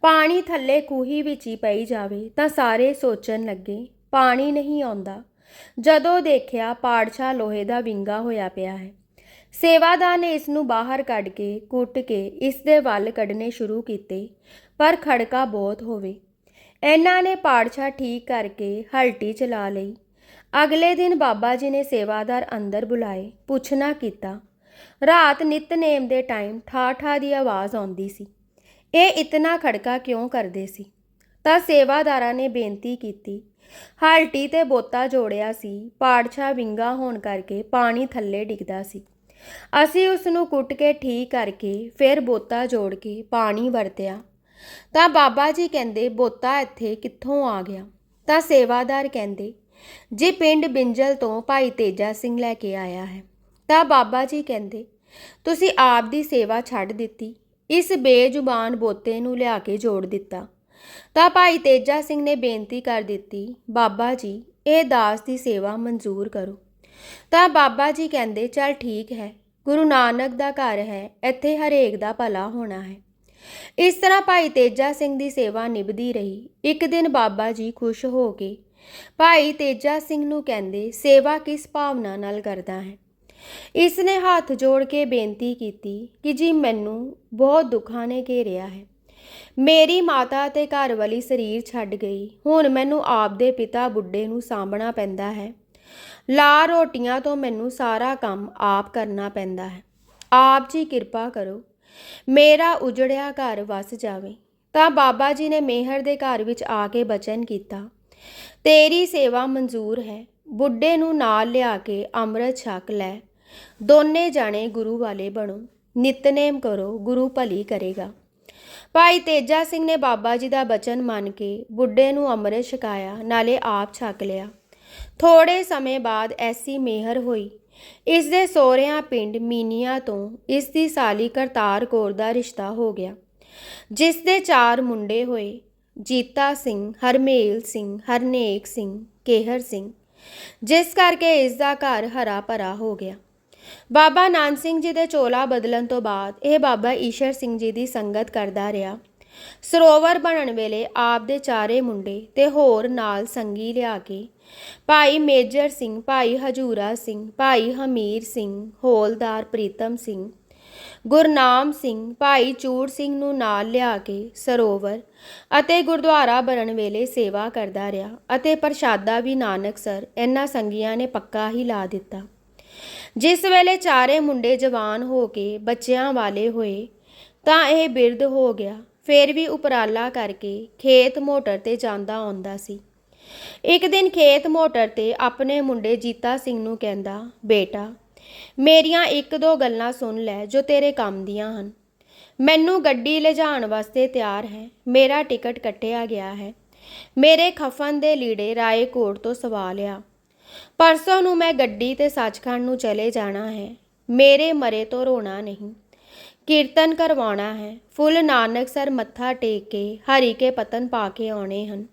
ਪਾਣੀ ਥੱਲੇ ਕੂਹੀ ਵਿੱਚ ਹੀ ਪਈ ਜਾਵੇ, ਤਾਂ ਸਾਰੇ ਸੋਚਣ ਲੱਗੇ, ਪਾਣੀ ਨਹੀਂ ਆਉਂਦਾ। ਜਦੋਂ ਦੇਖਿਆ ਪਾੜਛਾ ਲੋਹੇ ਦਾ ਵਿੰਗਾ ਹੋਇਆ ਪਿਆ ਹੈ। ਸੇਵਾਦਾਰ ਨੇ ਇਸ ਨੂੰ ਬਾਹਰ ਕੱਢ ਕੇ, ਕੁੱਟ ਕੇ, ਇਸ ਦੇ ਵੱਲ ਕੱਢਨੇ ਸ਼ੁਰੂ ਕੀਤੇ, ਪਰ ਖੜਕਾ ਬਹੁਤ ਹੋਵੇ। ਇਹਨਾਂ ਨੇ ਪਾੜਛਾ ਠੀਕ ਕਰਕੇ ਹਲਟੀ ਚਲਾ ਲਈ। ਅਗਲੇ ਦਿਨ ਬਾਬਾ ਜੀ ਨੇ ਸੇਵਾਦਾਰ ਅੰਦਰ ਬੁਲਾਏ ਪੁੱਛਣਾ ਕੀਤਾ। ਰਾਤ ਨਿਤਨੇਮ ਦੇ ਟਾਈਮ ਠਾ-ਠਾ ਦੀ ਆਵਾਜ਼ ਆਉਂਦੀ ਸੀ। ਇਹ ਇਤਨਾ ਖੜਕਾ ਕਿਉਂ ਕਰਦੇ ਸੀ? ਤਾਂ ਸੇਵਾਦਾਰਾਂ ਨੇ ਬੇਨਤੀ ਕੀਤੀ। ਹਲਟੀ ਤੇ ਬੋਤਾ ਜੋੜਿਆ ਸੀ, ਪਾੜਛਾ ਵਿੰਗਾ ਹੋਣ ਕਰਕੇ ਪਾਣੀ ਥੱਲੇ ਡਿੱਗਦਾ ਸੀ। ਅਸੀਂ ਉਸ ਨੂੰ ਕੁੱਟ ਕੇ ਠੀਕ ਕਰਕੇ ਫਿਰ ਬੋਤਾ ਜੋੜ ਕੇ ਪਾਣੀ ਵਰਤਿਆ। ਤਾਂ ਬਾਬਾ ਜੀ ਕਹਿੰਦੇ, ਬੋਤਾ ਇੱਥੇ ਕਿੱਥੋਂ ਆ ਗਿਆ? ਤਾਂ ਸੇਵਾਦਾਰ ਕਹਿੰਦੇ, ਜੇ ਪਿੰਡ ਬਿੰਜਲ ਤੋਂ ਭਾਈ ਤੇਜਾ ਸਿੰਘ ਲੈ ਕੇ ਆਇਆ ਹੈ। ਤਾਂ ਬਾਬਾ ਜੀ ਕਹਿੰਦੇ, ਤੁਸੀਂ ਆਪ ਦੀ ਸੇਵਾ ਛੱਡ ਦਿੱਤੀ। ਇਸ ਬੇਜ਼ੁਬਾਨ ਬੋਤੇ ਨੂੰ ਲਿਆ ਕੇ ਜੋੜ ਦਿੱਤਾ। ਤਾਂ ਭਾਈ ਤੇਜਾ ਸਿੰਘ ਨੇ ਬੇਨਤੀ ਕਰ ਦਿੱਤੀ, ਬਾਬਾ ਜੀ, ਇਹ ਦਾਸ ਦੀ ਸੇਵਾ ਮਨਜ਼ੂਰ ਕਰੋ। ਤਾਂ ਬਾਬਾ ਜੀ ਕਹਿੰਦੇ, ਚਲ ਠੀਕ ਹੈ। ਗੁਰੂ ਨਾਨਕ ਦਾ ਘਰ ਹੈ, ਇੱਥੇ ਹਰੇਕ ਦਾ ਭਲਾ ਹੋਣਾ ਹੈ। ਇਸ ਤਰ੍ਹਾਂ ਭਾਈ ਤੇਜਾ ਸਿੰਘ ਦੀ ਸੇਵਾ ਨਿਭਦੀ ਰਹੀ। ਇੱਕ ਦਿਨ ਬਾਬਾ ਜੀ ਖੁਸ਼ ਹੋ ਕੇ, ਭਾਈ ਤੇਜਾ ਸਿੰਘ ਨੂੰ ਕਹਿੰਦੇ, ਸੇਵਾ ਕਿਸ ਭਾਵਨਾ ਨਾਲ ਕਰਦਾ ਹੈ? ਇਸ ਨੇ ਹੱਥ ਜੋੜ ਕੇ ਬੇਨਤੀ ਕੀਤੀ ਕਿ ਜੀ ਮੈਨੂੰ ਬਹੁਤ ਦੁੱਖਾਂ ਨੇ ਘੇਰਿਆ ਹੈ। ਮੇਰੀ ਮਾਤਾ ਤੇ ਘਰ ਵਾਲੀ ਸਰੀਰ ਛੱਡ ਗਈ। ਹੁਣ ਮੈਨੂੰ ਆਪ ਦੇ ਪਿਤਾ ਬੁੱਢੇ ਨੂੰ ਸਾਂਭਣਾ ਪੈਂਦਾ ਹੈ। ਲਾ ਰੋਟੀਆਂ ਤੋਂ ਮੈਨੂੰ ਸਾਰਾ ਕੰਮ ਆਪ ਕਰਨਾ ਪੈਂਦਾ ਹੈ। ਆਪ ਜੀ ਕਿਰਪਾ ਕਰੋ। ਮੇਰਾ ਉਜੜਿਆ ਘਰ ਵਸ ਜਾਵੇ, ਤਾਂ ਬਾਬਾ ਜੀ ਨੇ ਮੇਹਰ ਦੇ ਘਰ ਵਿੱਚ ਆ ਕੇ ਬਚਨ ਕੀਤਾ। ਤੇਰੀ ਸੇਵਾ ਮਨਜ਼ੂਰ ਹੈ, ਬੁੱਢੇ ਨੂੰ ਨਾਲ ਲਿਆ ਕੇ ਅੰਮ੍ਰਿਤ ਛਕ ਲੈ। ਦੋਨੇ ਜਾਣੇ ਗੁਰੂ ਵਾਲੇ ਬਣੋ, ਨਿਤਨੇਮ ਕਰੋ, ਗੁਰੂ ਭਲੀ ਕਰੇਗਾ। ਭਾਈ ਤੇਜਾ ਸਿੰਘ ਨੇ ਬਾਬਾ ਜੀ ਦਾ ਬਚਨ ਮੰਨ ਕੇ ਬੁੱਢੇ ਨੂੰ ਅੰਮ੍ਰਿਤ ਛਕਾਇਆ, ਨਾਲੇ ਆਪ ਛਕ ਲਿਆ। ਥੋੜੇ ਸਮੇਂ ਬਾਅਦ ਐਸੀ ਮਿਹਰ ਹੋਈ ਇਸ ਦੇ ਸੋਹਰਿਆਂ ਪਿੰਡ ਮੀਨੀਆਂ ਤੋਂ ਇਸ ਦੀ ਸਾਲੀ ਕਰਤਾਰ ਕੌਰ ਦਾ ਰਿਸ਼ਤਾ ਹੋ ਗਿਆ, ਜਿਸ ਦੇ ਚਾਰ ਮੁੰਡੇ ਹੋਏ, ਜੀਤਾ ਸਿੰਘ, ਹਰਮੇਲ ਸਿੰਘ, ਹਰਨੇਕ ਸਿੰਘ, ਕੇਹਰ ਸਿੰਘ, ਜਿਸ ਕਰਕੇ ਇਸ ਦਾ ਘਰ ਹਰਾ ਭਰਾ ਹੋ ਗਿਆ। ਬਾਬਾ ਨਾਨਕ ਸਿੰਘ ਜੀ ਦੇ ਚੋਲਾ ਬਦਲਣ ਤੋਂ ਬਾਅਦ ਇਹ ਬਾਬਾ ਈਸ਼ਰ ਸਿੰਘ ਜੀ ਦੀ ਸੰਗਤ ਕਰਦਾ ਰਿਹਾ। ਸਰੋਵਰ ਬਣਨ ਵੇਲੇ ਆਪ ਦੇ ਚਾਰੇ ਮੁੰਡੇ ਤੇ ਹੋਰ ਨਾਲ ਸੰਗੀ ਲਿਆ ਕੇ ਭਾਈ ਮੇਜਰ ਸਿੰਘ, ਭਾਈ ਹਜੂਰਾ ਸਿੰਘ, ਭਾਈ ਹਮੀਰ ਸਿੰਘ, ਹੋਲਦਾਰ ਪ੍ਰੀਤਮ ਸਿੰਘ, ਗੁਰਨਾਮ ਸਿੰਘ, ਭਾਈ ਚੂੜ ਸਿੰਘ ਨੂੰ ਨਾਲ ਲਿਆ ਕੇ ਸਰੋਵਰ ਅਤੇ ਗੁਰਦੁਆਰਾ ਬਣਨ ਵੇਲੇ ਸੇਵਾ ਕਰਦਾ ਰਿਹਾ ਅਤੇ ਪ੍ਰਸ਼ਾਦਾ ਵੀ ਨਾਨਕ ਸਰ ਇਹਨਾਂ ਸੰਗੀਆਂ ਨੇ ਪੱਕਾ ਹੀ ਲਾ ਦਿੱਤਾ। ਜਿਸ ਵੇਲੇ ਚਾਰੇ ਮੁੰਡੇ ਜਵਾਨ ਹੋ ਕੇ ਬੱਚਿਆਂ ਵਾਲੇ ਹੋਏ ਤਾਂ ਇਹ ਬਿਰਧ ਹੋ ਗਿਆ। ਫਿਰ ਵੀ ਉਪਰਾਲਾ ਕਰਕੇ ਖੇਤ ਮੋਟਰ ਤੇ ਜਾਂਦਾ ਆਉਂਦਾ ਸੀ। ਇੱਕ ਦਿਨ ਖੇਤ ਮੋਟਰ ਤੇ ਆਪਣੇ ਮੁੰਡੇ ਜੀਤਾ ਸਿੰਘ ਨੂੰ ਕਹਿੰਦਾ, ਬੇਟਾ, ਮੇਰੀਆਂ ਇੱਕ ਦੋ ਗੱਲਾਂ ਸੁਣ ਲੈ ਜੋ ਤੇਰੇ ਕੰਮ ਦੀਆਂ ਹਨ। ਮੈਨੂੰ ਗੱਡੀ ਲਿਜਾਣ ਵਾਸਤੇ ਤਿਆਰ ਹੈ। ਮੇਰਾ ਟਿਕਟ ਕੱਟਿਆ ਗਿਆ ਹੈ। ਮੇਰੇ ਖਫਨ ਦੇ ਲੀੜੇ ਰਾਏਕੋਟ ਤੋਂ ਸਵਾ ਲਿਆ। ਪਰਸੋਂ ਨੂੰ ਮੈਂ ਗੱਡੀ ਤੇ ਸੱਚਖੰਡ ਨੂੰ ਚਲੇ ਜਾਣਾ ਹੈ। ਮੇਰੇ ਮਰੇ ਤੋਂ ਰੋਣਾ ਨਹੀਂ। ਕੀਰਤਨ ਕਰਵਾਉਣਾ ਹੈ। ਫੁੱਲ ਨਾਨਕ ਸਰ ਮੱਥਾ ਟੇਕ ਕੇ, ਹਰੀ ਕੇ ਪਤਨ ਪਾ ਕੇ ਆਉਣੇ ਹਨ।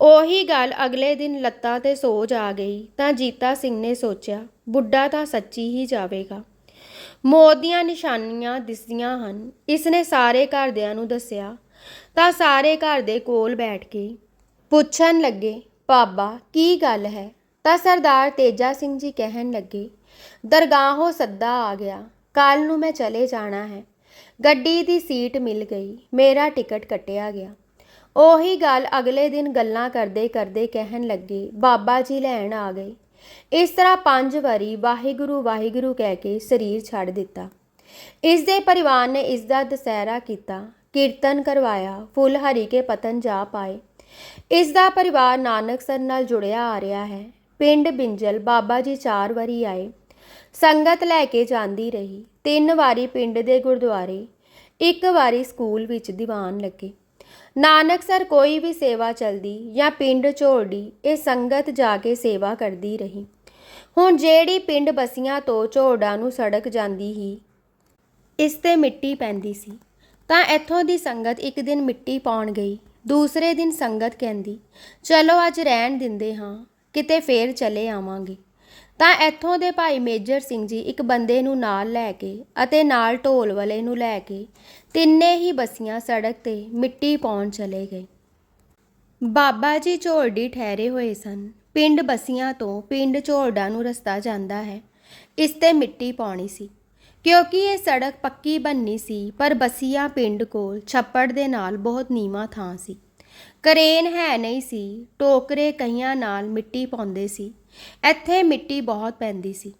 ਉਹੀ ਗੱਲ ਅਗਲੇ ਦਿਨ ਲੱਤਾਂ ਤੇ ਸੋਜ ਆ ਗਈ, ਤਾਂ ਜੀਤਾ ਸਿੰਘ ਨੇ ਸੋਚਿਆ, ਬੁੱਢਾ ਤਾਂ ਸੱਚੀ ਹੀ ਜਾਵੇਗਾ। ਮੌਤ ਦੀਆਂ ਨਿਸ਼ਾਨੀਆਂ ਦਿਸਦੀਆਂ ਹਨ। ਇਸ ਨੇ ਸਾਰੇ ਘਰਦਿਆਂ ਨੂੰ ਦੱਸਿਆ, ਤਾਂ ਸਾਰੇ ਘਰ ਦੇ ਕੋਲ ਬੈਠ ਕੇ ਪੁੱਛਣ ਲੱਗੇ, ਬਾਬਾ, ਕੀ ਗੱਲ ਹੈ? ਤਾਂ ਸਰਦਾਰ ਤੇਜਾ ਸਿੰਘ ਜੀ ਕਹਿਣ ਲੱਗੇ, ਦਰਗਾਹੋਂ ਸੱਦਾ ਆ ਗਿਆ। ਕੱਲ ਨੂੰ ਮੈਂ ਚਲੇ ਜਾਣਾ ਹੈ। ਗੱਡੀ ਦੀ ਸੀਟ ਮਿਲ ਗਈ। ਮੇਰਾ ਟਿਕਟ ਕੱਟਿਆ ਗਿਆ। ਉਹੀ ਗੱਲ ਅਗਲੇ ਦਿਨ ਗੱਲਾਂ ਕਰਦੇ ਕਰਦੇ ਕਹਿਣ ਲੱਗੇ, ਬਾਬਾ ਜੀ ਲੈਣ ਆ ਗਏ। ਇਸ ਤਰ੍ਹਾਂ ਪੰਜ ਵਾਰੀ ਵਾਹਿਗੁਰੂ ਵਾਹਿਗੁਰੂ ਕਹਿ ਕੇ ਸਰੀਰ ਛੱਡ ਦਿੱਤਾ। ਇਸ ਦੇ ਪਰਿਵਾਰ ਨੇ ਇਸ ਦਾ ਦਸਹਿਰਾ ਕੀਤਾ, ਕੀਰਤਨ ਕਰਵਾਇਆ, ਫੁੱਲ ਹਰੀ ਕੇ ਪਤਨ ਜਾ ਪਾਏ। ਇਸ ਦਾ ਪਰਿਵਾਰ ਨਾਨਕ ਸਰ ਨਾਲ ਜੁੜਿਆ ਆ ਰਿਹਾ ਹੈ। ਪਿੰਡ ਬਿੰਜਲ ਬਾਬਾ ਜੀ ਚਾਰ ਵਾਰੀ ਆਏ। ਸੰਗਤ ਲੈ ਕੇ ਜਾਂਦੀ ਰਹੀ। ਤਿੰਨ ਵਾਰੀ ਪਿੰਡ ਦੇ ਗੁਰਦੁਆਰੇ, ਇੱਕ ਵਾਰੀ ਸਕੂਲ ਵਿੱਚ ਦੀਵਾਨ ਲੱਗੇ। ਨਾਨਕ ਸਰ ਕੋਈ ਵੀ ਸੇਵਾ ਚਲਦੀ ਜਾਂ ਪਿੰਡ ਝੋੜੀ ਇਹ ਸੰਗਤ ਜਾ ਕੇ ਸੇਵਾ ਕਰਦੀ ਰਹੀ। ਹੁਣ ਜਿਹੜੀ ਪਿੰਡ ਬਸੀਆਂ ਤੋਂ ਝੋੜਾ ਨੂੰ ਸੜਕ ਜਾਂਦੀ ਹੀ, ਇਸ ਤੇ ਮਿੱਟੀ ਪੈਂਦੀ ਸੀ। ਤਾਂ ਇੱਥੋਂ ਦੀ ਸੰਗਤ ਇੱਕ ਦਿਨ ਮਿੱਟੀ ਪਾਉਣ ਗਈ, ਦੂਸਰੇ ਦਿਨ ਸੰਗਤ ਕਹਿੰਦੀ, ਚਲੋ ਅੱਜ ਰਹਿਣ ਦਿੰਦੇ ਹਾਂ, ਕਿਤੇ ਫੇਰ ਚਲੇ ਆਵਾਂਗੇ। ਤਾਂ ਇੱਥੋਂ ਦੇ ਭਾਈ ਮੇਜਰ ਸਿੰਘ ਜੀ ਇੱਕ ਬੰਦੇ ਨੂੰ ਨਾਲ ਲੈ ਕੇ ਅਤੇ ਨਾਲ ਢੋਲ ਵਾਲੇ ਨੂੰ ਲੈ ਕੇ ਤਿੰਨੇ ਹੀ ਬਸੀਆਂ ਸੜਕ ਤੇ ਮਿੱਟੀ ਪਾਉਣ ਚਲੇ ਗਏ। ਬਾਬਾ ਜੀ ਝੋਲਡੀ ਠਹਿਰੇ ਹੋਏ ਸਨ। ਪਿੰਡ ਬਸੀਆਂ ਤੋਂ ਪਿੰਡ ਝੋਲਡਾ ਨੂੰ ਰਸਤਾ ਜਾਂਦਾ ਹੈ। ਇਸ ਤੇ ਮਿੱਟੀ ਪਾਉਣੀ ਸੀ। ਕਿਉਂਕਿ ਇਹ ਸੜਕ ਪੱਕੀ ਬੰਨੀ ਸੀ, ਪਰ ਬਸੀਆਂ ਪਿੰਡ ਕੋਲ ਛੱਪੜ ਦੇ ਨਾਲ ਬਹੁਤ ਨੀਵਾਂ ਥਾਂ ਸੀ। ਕਰੇਨ ਹੈ ਨਹੀਂ ਸੀ, ਟੋਕਰੇ ਕਈਆਂ ਨਾਲ ਮਿੱਟੀ ਪਾਉਂਦੇ ਸੀ। ਇੱਥੇ ਮਿੱਟੀ ਬਹੁਤ ਪੈਂਦੀ ਸੀ।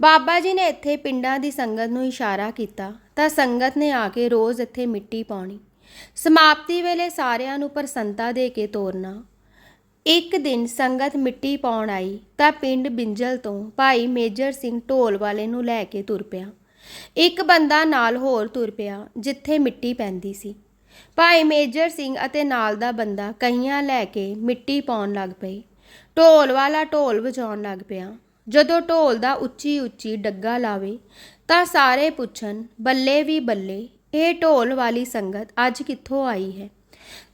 ਬਾਬਾ ਜੀ ਨੇ ਇੱਥੇ ਪਿੰਡਾਂ ਦੀ ਸੰਗਤ ਨੂੰ ਇਸ਼ਾਰਾ ਕੀਤਾ, ਤਾਂ ਸੰਗਤ ਨੇ ਆ ਕੇ ਰੋਜ਼ ਇੱਥੇ ਮਿੱਟੀ ਪਾਉਣੀ। ਸਮਾਪਤੀ ਵੇਲੇ ਸਾਰਿਆਂ ਨੂੰ ਪ੍ਰਸੰਨਤਾ ਦੇ ਕੇ ਤੋਰਨਾ। ਇੱਕ ਦਿਨ ਸੰਗਤ ਮਿੱਟੀ ਪਾਉਣ ਆਈ, ਤਾਂ ਪਿੰਡ ਬਿੰਜਲ ਤੋਂ ਭਾਈ ਮੇਜਰ ਸਿੰਘ ਢੋਲ ਵਾਲੇ ਨੂੰ ਲੈ ਕੇ ਤੁਰ ਪਿਆ। ਇੱਕ ਬੰਦਾ ਨਾਲ ਹੋਰ ਤੁਰ ਪਿਆ, ਜਿੱਥੇ ਮਿੱਟੀ ਪੈਂਦੀ ਸੀ। ਭਾਈ ਮੇਜਰ ਸਿੰਘ ਅਤੇ ਨਾਲ ਦਾ ਬੰਦਾ ਕਹੀਆਂ ਲੈ ਕੇ ਮਿੱਟੀ ਪਾਉਣ ਲੱਗ ਪਏ। ਢੋਲ ਵਾਲਾ ਢੋਲ ਵਜਾਉਣ ਲੱਗ ਪਿਆ। ਜਦੋਂ ਢੋਲ ਦਾ ਉੱਚੀ ਉੱਚੀ ਡੱਗਾ ਲਾਵੇ, ਤਾਂ ਸਾਰੇ ਪੁੱਛਣ, ਬੱਲੇ ਵੀ ਬੱਲੇ, ਇਹ ਢੋਲ ਵਾਲੀ ਸੰਗਤ ਅੱਜ ਕਿੱਥੋਂ ਆਈ ਹੈ?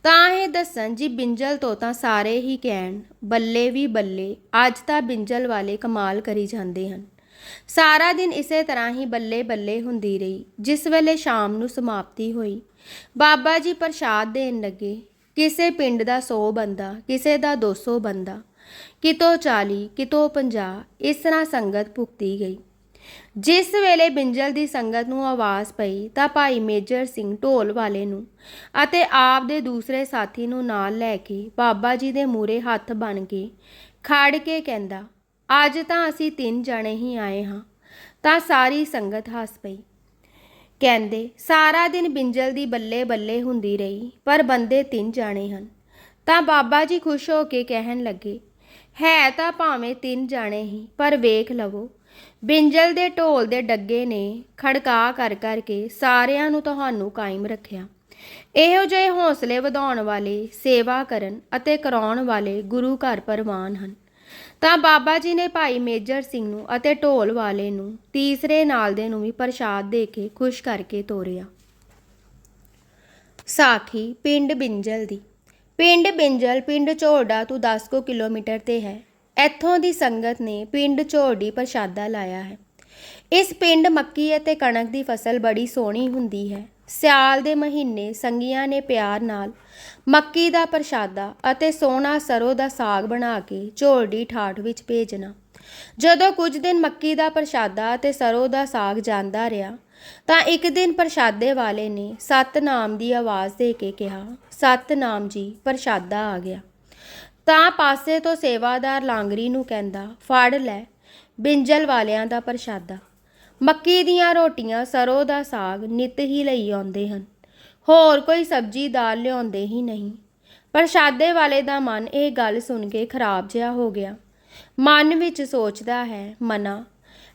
ਤਾਂ ਇਹ ਦੱਸਣ, ਜੀ ਬਿੰਜਲ ਤੋਂ ਤਾਂ ਸਾਰੇ ਹੀ ਕਹਿਣ, ਬੱਲੇ ਵੀ ਬੱਲੇ, ਅੱਜ ਤਾਂ ਬਿੰਜਲ ਵਾਲੇ ਕਮਾਲ ਕਰੀ ਜਾਂਦੇ ਹਨ। ਸਾਰਾ ਦਿਨ ਇਸੇ ਤਰ੍ਹਾਂ ਹੀ ਬੱਲੇ ਬੱਲੇ ਹੁੰਦੀ ਰਹੀ, ਜਿਸ ਵੇਲੇ ਸ਼ਾਮ ਨੂੰ ਸਮਾਪਤੀ ਹੋਈ ਬਾਬਾ ਜੀ ਪ੍ਰਸ਼ਾਦ ਦੇਣ ਲੱਗੇ। ਕਿਸੇ ਪਿੰਡ ਦਾ 100 ਬੰਦਾ, ਕਿਸੇ ਦਾ 200 ਬੰਦਾ, ਕਿਤੋਂ 40 ਕਿਤੋਂ 50 ਇਸ ਤਰ੍ਹਾਂ ਸੰਗਤ ਭੁਗਤੀ ਗਈ। ਜਿਸ ਵੇਲੇ ਬਿੰਜਲ ਦੀ ਸੰਗਤ ਨੂੰ ਆਵਾਜ਼ ਪਈ ਤਾਂ ਭਾਈ ਮੇਜਰ ਸਿੰਘ ਢੋਲ ਵਾਲੇ ਨੂੰ ਅਤੇ ਆਪ ਦੇ ਦੂਸਰੇ ਸਾਥੀ ਨੂੰ ਨਾਲ ਲੈ ਕੇ ਬਾਬਾ ਜੀ ਦੇ ਮੂਰੇ ਹੱਥ ਬਣ ਕੇ ਖੜ ਕੇ ਕਹਿੰਦਾ, ਅੱਜ ਤਾਂ ਅਸੀਂ ਤਿੰਨ ਜਣੇ ਹੀ ਆਏ ਹਾਂ। ਤਾਂ ਸਾਰੀ ਸੰਗਤ ਹੱਸ ਪਈ। ਕਹਿੰਦੇ, ਸਾਰਾ ਦਿਨ ਬਿੰਜਲ ਦੀ ਬੱਲੇ ਬੱਲੇ ਹੁੰਦੀ ਰਹੀ, ਪਰ ਬੰਦੇ ਤਿੰਨ ਜਾਣੇ ਹਨ। ਤਾਂ ਬਾਬਾ ਜੀ ਖੁਸ਼ ਹੋ ਕੇ ਕਹਿਣ ਲੱਗੇ, ਹੈ ਤਾਂ ਭਾਵੇਂ ਤਿੰਨ ਜਾਣੇ ਹੀ, ਪਰ ਵੇਖ ਲਵੋ, ਬਿੰਜਲ ਦੇ ਢੋਲ ਦੇ ਡੱਗੇ ਨੇ ਖੜਕਾ ਕਰ ਕਰਕੇ ਸਾਰਿਆਂ ਨੂੰ ਤੁਹਾਨੂੰ ਕਾਇਮ ਰੱਖਿਆ। ਇਹੋ ਜਿਹੇ ਹੌਸਲੇ ਵਧਾਉਣ ਵਾਲੇ, ਸੇਵਾ ਕਰਨ ਅਤੇ ਕਰਾਉਣ ਵਾਲੇ ਗੁਰੂ ਘਰ ਪਰਵਾਨ ਹਨ। ਤਾਂ ਬਾਬਾ ਜੀ ਨੇ ਭਾਈ ਮੇਜਰ ਸਿੰਘ ਨੂੰ ਅਤੇ ਢੋਲ ਵਾਲੇ ਨੂੰ ਤੀਸਰੇ ਨਾਲ ਦੇ ਨੂੰ ਵੀ ਪ੍ਰਸ਼ਾਦ ਦੇ ਕੇ ਖੁਸ਼ ਕਰਕੇ ਤੋਰਿਆ। ਸਾਖੀ, ਪਿੰਡ ਬਿੰਜਲ ਦੀ। ਪਿੰਡ ਬਿੰਜਲ, ਪਿੰਡ ਝੋੜਾ ਤੋਂ 10 ਕੁ ਕਿਲੋਮੀਟਰ ਤੇ ਹੈ। ਇੱਥੋਂ ਦੀ ਸੰਗਤ ਨੇ ਪਿੰਡ ਝੋੜੀ ਪ੍ਰਸ਼ਾਦਾ ਲਾਇਆ ਹੈ। ਇਸ ਪਿੰਡ ਮੱਕੀ ਅਤੇ ਕਣਕ ਦੀ ਫਸਲ ਬੜੀ ਸੋਹਣੀ ਹੁੰਦੀ ਹੈ। ਸਿਆਲ ਦੇ ਮਹੀਨੇ ਸੰਗੀਆਂ ਨੇ ਪਿਆਰ ਨਾਲ ਮੱਕੀ ਦਾ ਪ੍ਰਸ਼ਾਦਾ ਅਤੇ ਸੋਹਣਾ ਸਰੋਂ ਦਾ ਸਾਗ ਬਣਾ ਕੇ ਝੋਲਡੀ ਠਾਠ ਵਿੱਚ ਭੇਜਣਾ। ਜਦੋਂ ਕੁਝ ਦਿਨ ਮੱਕੀ ਦਾ ਪ੍ਰਸ਼ਾਦਾ ਅਤੇ ਸਰੋਂ ਦਾ ਸਾਗ ਜਾਂਦਾ ਰਿਹਾ, ਤਾਂ ਇੱਕ ਦਿਨ ਪ੍ਰਸ਼ਾਦੇ ਵਾਲੇ ਨੇ ਸਤਨਾਮ ਦੀ ਆਵਾਜ਼ ਦੇ ਕੇ ਕਿਹਾ, ਸਤਨਾਮ ਜੀ, ਪ੍ਰਸ਼ਾਦਾ ਆ ਗਿਆ। ਤਾਂ ਪਾਸੇ ਤੋਂ ਸੇਵਾਦਾਰ ਲਾਂਗਰੀ ਨੂੰ ਕਹਿੰਦਾ, ਫੜ ਲੈ, ਬਿੰਜਲ ਵਾਲਿਆਂ ਦਾ ਪ੍ਰਸ਼ਾਦਾ। ਮੱਕੀ ਦੀਆਂ ਰੋਟੀਆਂ ਸਰੋਂ ਦਾ ਸਾਗ ਨਿਤ ਹੀ ਲਈ ਆਉਂਦੇ ਹਨ। ਹੋਰ ਕੋਈ ਸਬਜ਼ੀ ਦਾਲ ਲਿਆਉਂਦੇ ਹੀ ਨਹੀਂ। ਪ੍ਰਸ਼ਾਦੇ ਵਾਲੇ ਦਾ ਮਨ ਇਹ ਗੱਲ ਸੁਣ ਕੇ ਖਰਾਬ ਜਿਹਾ ਹੋ ਗਿਆ। ਮਨ ਵਿੱਚ ਸੋਚਦਾ ਹੈ, ਮਨਾ,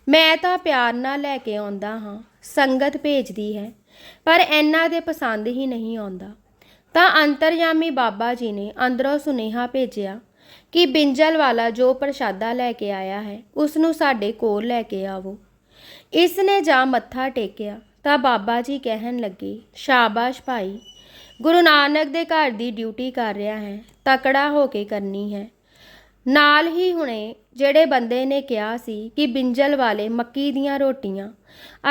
ਮੈਂ ਤਾਂ ਪਿਆਰ ਨਾਲ ਲੈ ਕੇ ਆਉਂਦਾ ਹਾਂ, ਸੰਗਤ ਭੇਜਦੀ ਹੈ, ਪਰ ਇਹਨਾਂ ਦੇ ਪਸੰਦ ਹੀ ਨਹੀਂ ਆਉਂਦਾ। ਤਾਂ ਅੰਤਰਯਾਮੀ ਬਾਬਾ ਜੀ ਨੇ ਅੰਦਰੋਂ ਸੁਨੇਹਾ ਭੇਜਿਆ ਕਿ ਬਿੰਜਲ ਵਾਲਾ ਜੋ ਪ੍ਰਸ਼ਾਦਾ ਲੈ ਕੇ ਆਇਆ ਹੈ ਉਸ ਨੂੰ ਸਾਡੇ ਕੋਲ ਲੈ ਕੇ ਆਵੋ। ਇਸ ਨੇ ਜਾ ਮੱਥਾ ਟੇਕਿਆ, ਤਾਂ ਬਾਬਾ ਜੀ ਕਹਿਣ ਲੱਗੇ, ਸ਼ਾਬਾਸ਼ ਭਾਈ, ਗੁਰੂ ਨਾਨਕ ਦੇ ਘਰ ਦੀ ਡਿਊਟੀ ਕਰ ਰਿਹਾ ਹੈ, ਤਕੜਾ ਹੋ ਕੇ ਕਰਨੀ ਹੈ। ਨਾਲ ਹੀ ਹੁਣੇ ਜਿਹੜੇ ਬੰਦੇ ਨੇ ਕਿਹਾ ਸੀ ਕਿ ਬਿੰਜਲ ਵਾਲੇ ਮੱਕੀ ਦੀਆਂ ਰੋਟੀਆਂ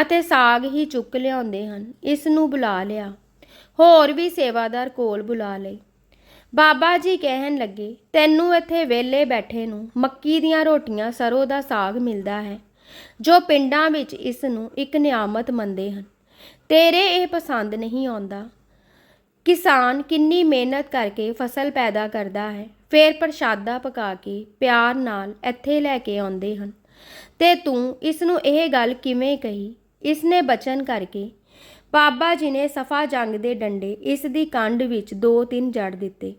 ਅਤੇ ਸਾਗ ਹੀ ਚੁੱਕ ਲਿਆਉਂਦੇ ਹਨ, ਇਸ ਨੂੰ ਬੁਲਾ ਲਿਆ। ਹੋਰ ਵੀ ਸੇਵਾਦਾਰ ਕੋਲ ਬੁਲਾ ਲਏ। ਬਾਬਾ ਜੀ ਕਹਿਣ ਲੱਗੇ, ਤੈਨੂੰ ਇੱਥੇ ਵਿਹਲੇ ਬੈਠੇ ਨੂੰ ਮੱਕੀ ਦੀਆਂ ਰੋਟੀਆਂ ਸਰੋਂ ਦਾ ਸਾਗ ਮਿਲਦਾ ਹੈ। ਜੋ ਪਿੰਡਾਂ ਵਿੱਚ ਇਸ ਨੂੰ ਇੱਕ ਨਿਆਮਤ ਮੰਨਦੇ ਹਨ। ਤੇਰੇ ਇਹ ਪਸੰਦ ਨਹੀਂ ਆਉਂਦਾ। ਕਿਸਾਨ ਕਿੰਨੀ ਮਿਹਨਤ ਕਰਕੇ ਫਸਲ ਪੈਦਾ ਕਰਦਾ ਹੈ। ਫਿਰ ਪ੍ਰਸ਼ਾਦਾ ਪਕਾ ਕੇ ਪਿਆਰ ਨਾਲ ਇੱਥੇ ਲੈ ਕੇ ਆਉਂਦੇ ਹਨ। ਤੇ ਤੂੰ ਇਸ ਨੂੰ ਇਹ ਗੱਲ ਕਿਵੇਂ ਕਹੀ? ਇਸ ਨੇ ਬਚਨ ਕਰਕੇ ਬਾਬਾ ਜੀ ਨੇ ਸਫਾ ਜੰਗ ਦੇ ਡੰਡੇ ਇਸ ਦੀ ਕੰਡ ਵਿੱਚ ਦੋ ਤਿੰਨ ਜੜ ਦਿੱਤੇ।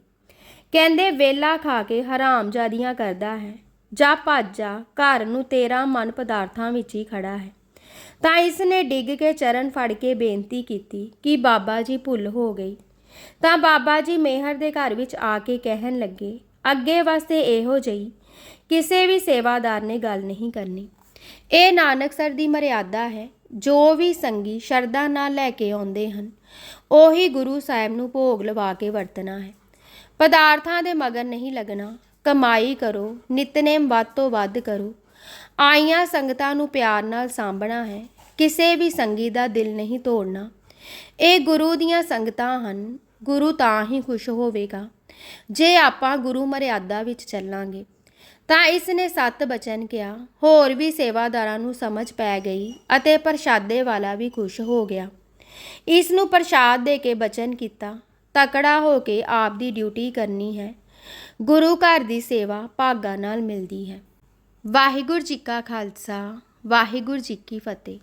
ਕਹਿੰਦੇ ਵੇਲਾ ਖਾ ਕੇ ਹਰਾਮਜ਼ਾਦੀਆਂ ਕਰਦਾ ਹੈ। ਜਾ ਭੱਜ ਜਾ ਘਰ ਨੂੰ ਤੇਰਾ ਮਨ ਪਦਾਰਥਾਂ ਵਿੱਚ ਹੀ ਖੜਾ ਹੈ। ਤਾਂ ਇਸ ਨੇ ਡਿੱਗ ਕੇ ਚਰਨ ਫੜ ਕੇ ਬੇਨਤੀ ਕੀਤੀ ਕਿ ਬਾਬਾ ਜੀ ਭੁੱਲ ਹੋ ਗਈ। ਤਾਂ ਬਾਬਾ ਜੀ ਮੇਹਰ ਦੇ ਘਰ ਵਿੱਚ ਆ ਕੇ ਕਹਿਣ ਲੱਗੇ, ਅੱਗੇ ਵਾਸਤੇ ਇਹੋ ਜਿਹੀ ਕਿਸੇ ਵੀ ਸੇਵਾਦਾਰ ਨੇ ਗੱਲ ਨਹੀਂ ਕਰਨੀ। ਇਹ ਨਾਨਕ ਸਰ ਦੀ ਮਰਿਆਦਾ ਹੈ। ਜੋ ਵੀ ਸੰਗੀ ਸ਼ਰਧਾ ਨਾਲ ਲੈ ਕੇ ਆਉਂਦੇ ਹਨ, ਉਹੀ ਗੁਰੂ ਸਾਹਿਬ ਨੂੰ ਭੋਗ ਲਵਾ ਕੇ ਵਰਤਣਾ ਹੈ। ਪਦਾਰਥਾਂ ਦੇ ਮਗਰ ਨਹੀਂ ਲੱਗਣਾ ਕਮਾਈ ਕਰੋ, ਨਿਤਨੇਮ ਵੱਧ ਤੋਂ ਵੱਧ ਕਰੋ। ਆਈਆਂ ਸੰਗਤਾਂ ਨੂੰ ਪਿਆਰ ਨਾਲ ਸਾਂਭਣਾ ਹੈ, ਕਿਸੇ ਵੀ ਸੰਗੀ ਦਾ ਦਿਲ ਨਹੀਂ ਤੋੜਨਾ। ਇਹ ਗੁਰੂ ਦੀਆਂ ਸੰਗਤਾਂ ਹਨ, ਗੁਰੂ ਤਾਂ ਹੀ ਖੁਸ਼ ਹੋਵੇਗਾ। ਜੇ ਆਪਾਂ ਗੁਰੂ ਮਰਿਆਦਾ ਵਿੱਚ ਚੱਲਾਂਗੇ, ਤਾਂ ਇਸ ਨੇ ਸੱਤ ਬਚਨ ਕਿਹਾ, ਹੋਰ ਵੀ ਸੇਵਾਦਾਰਾਂ ਨੂੰ ਸਮਝ ਪੈ ਗਈ ਅਤੇ ਪ੍ਰਸ਼ਾਦੇ ਵਾਲਾ ਵੀ ਖੁਸ਼ ਹੋ ਗਿਆ। ਇਸ ਨੂੰ ਪ੍ਰਸ਼ਾਦ ਦੇ ਕੇ ਬਚਨ ਕੀਤਾ, ਤਕੜਾ ਹੋ ਕੇ ਆਪ ਦੀ ਡਿਊਟੀ ਕਰਨੀ ਹੈ। ਗੁਰੂ ਘਰ ਦੀ ਸੇਵਾ ਭਾਗਾਂ ਨਾਲ ਮਿਲਦੀ ਹੈ। ਵਾਹਿਗੁਰੂ ਜੀ ਕਾ ਖਾਲਸਾ, ਵਾਹਿਗੁਰੂ ਜੀ ਕੀ ਫਤਿਹ।